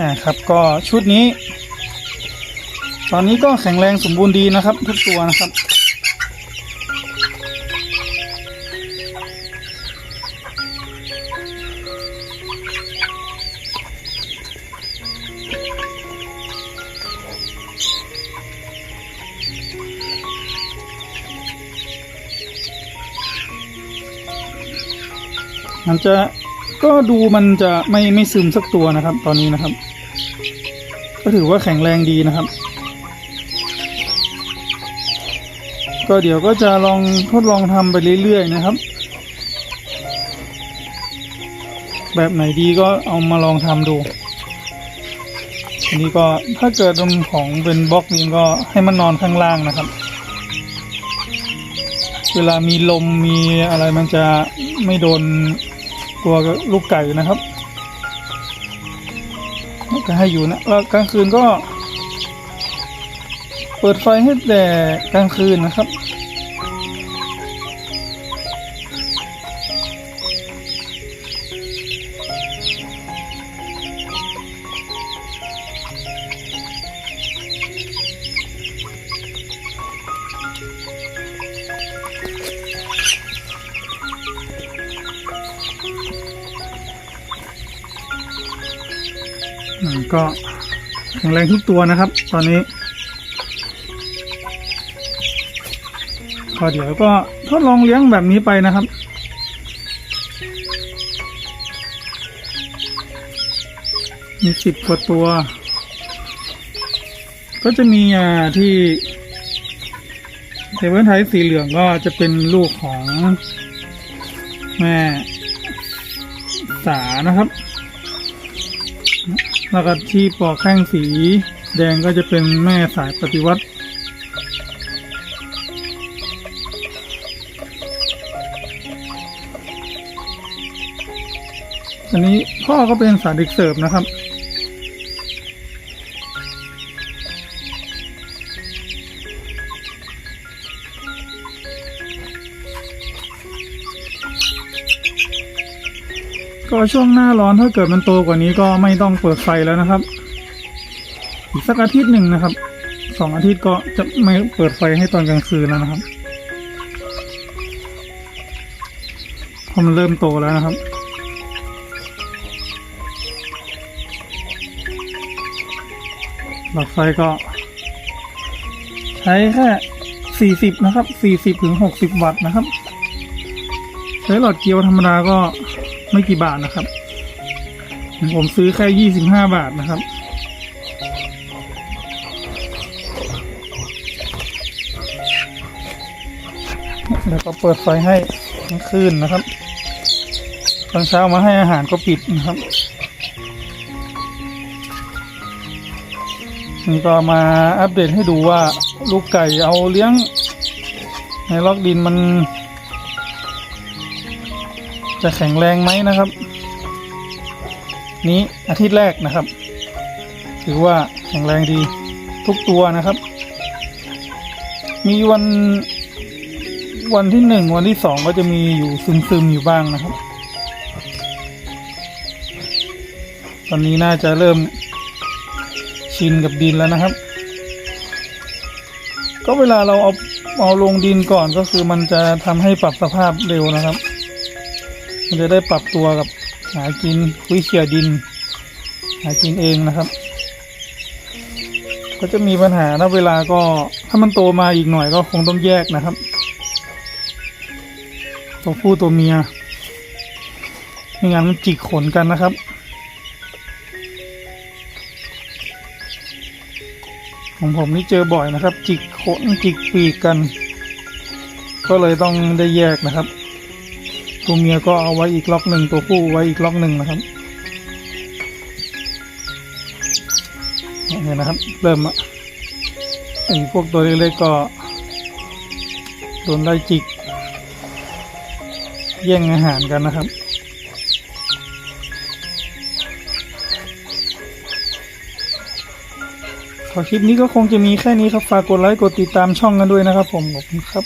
นะครับก็ชุดนี้ ตอนนี้ก็แข็งแรงสมบูรณ์ดีนะครับ ทุกตัวนะครับ มันจะ ก็ดูมันจะไม่ไม่ซึมสักตัวนะครับ ตอนนี้นะครับ ก็ถือว่าแข็งแรงดีนะครับ ก็เดี๋ยวก็จะลองทดลองทำไปเรื่อยๆนะครับ แบบไหนดีก็เอามาลองทำดูทีนี้ก็ถ้าเกิดตรงของเป็นบล็อกนี้ก็ให้มันนอนข้างล่างนะครับ เวลามีลมมีอะไรมันจะไม่โดน ตัวลูกไก่นะครับก็ให้อยู่นะแล้วกลางคืนก็ เปิดไฟให้แต่กลางคืนนะครับ ก็แข็งแรงทุกตัวนะครับ ตอนนี้ก็เดี๋ยวก็ทดลองเลี้ยงแบบนี้ไปนะครับมีสิบกว่าตัว ก็จะมีอ่าที่เทเบิลไทยสีเหลืองก็จะเป็นลูกของแม่สานะครับ แล้วก็ที่ปอกแข้งสีแดงก็จะเป็นแม่สายปฏิวัติอันนี้พ่อก็เป็นสายเด็กเสิร์ฟนะครับ ก็ช่วงหน้าร้อนถ้าเกิดมันโตกว่านี้ก็ไม่ต้องเปิดไฟแล้วนะครับ อีกสักอาทิตย์หนึ่งนะครับสองอาทิตย์ก็จะไม่เปิดไฟให้ตอนกลางคืนแล้วนะครับเพราะมันเริ่มโตแล้วนะครับหลอดไฟก็ใช้แค่สี่สิบนะครับสี่สิบถึงหกสิบวัตต์นะครับ ใช้หลอดเกลียวธรรมดาก็ ไม่กี่บาทนะครับ ผมซื้อแค่ยี่สิบห้าบาทนะครับ แล้วก็เปิดไฟให้ทั้งคืนนะครับตอนเช้ามาให้อาหารก็ปิดนะครับนี่ก็มาอัปเดตให้ดูว่าลูกไก่เอาเลี้ยง ในล็อกดินมัน จะแข็งแรงไหมนะครับ นี้อาทิตย์แรกนะครับ ถือว่าแข็งแรงดีทุกตัวนะครับ มีวันวันที่หนึ่งวันที่สองก็จะมีอยู่ซึมๆอยู่บ้างนะครับ ตอนนี้น่าจะเริ่มชินกับดินแล้วนะครับ ก็เวลาเราเอาเอาลงดินก่อนก็คือมันจะทำให้ปรับสภาพเร็วนะครับ มันจะได้ปรับตัวกับหากินคุยเขี่ยดิน หากินเองนะครับ ก็จะมีปัญหานะเวลาก็ถ้ามันโตมาอีกหน่อยก็คงต้องแยกนะครับ ตัวผู้ตัวเมียไม่งั้นมันจิกขนกันนะครับของผมนี่เจอบ่อยนะครับ จิกขนจิกปีกกัน ก็เลยต้องได้แยกนะครับ ตัวเมียก็เอาไว้อีกล็อกหนึ่งตัวผู้ไว้อีกล็อกหนึ่งนะครับเนี่ยนะครับ เริ่มอะไอพวกตัวเล็กๆก็โดนไล่จิก แย่งอาหารกันนะครับขอคลิปนี้ก็คงจะมีแค่นี้ครับ ฝากกดไลค์ กดติดตามช่องกันด้วยนะครับผม ขอบคุณครับ